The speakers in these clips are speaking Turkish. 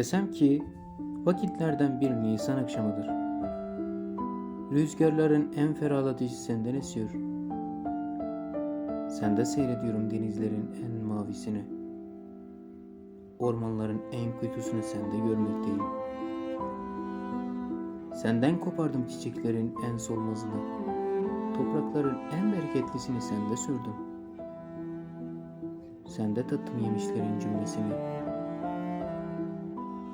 Desem ki vakitlerden bir Nisan akşamıdır. Rüzgarların en ferahlatıcı senden esiyor. Sende seyrediyorum denizlerin en mavisini. Ormanların en kuytusunu sende görmekteyim. Senden kopardım çiçeklerin en solmazını. Toprakların en bereketlisini sende sürdüm. Sende tattım yemişlerin cümlesini.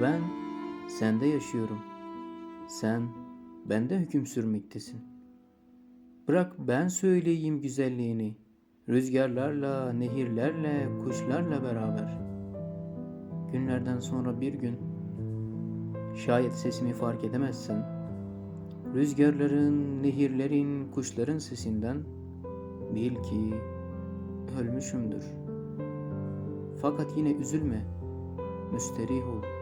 Ben sende yaşıyorum. Sen bende hüküm sürmektesin. Bırak ben söyleyeyim güzelliğini. Rüzgarlarla, nehirlerle, kuşlarla beraber. Günlerden sonra bir gün şayet sesimi fark edemezsen rüzgarların, nehirlerin, kuşların sesinden bil ki ölmüşümdür. Fakat yine üzülme, müsterih ol.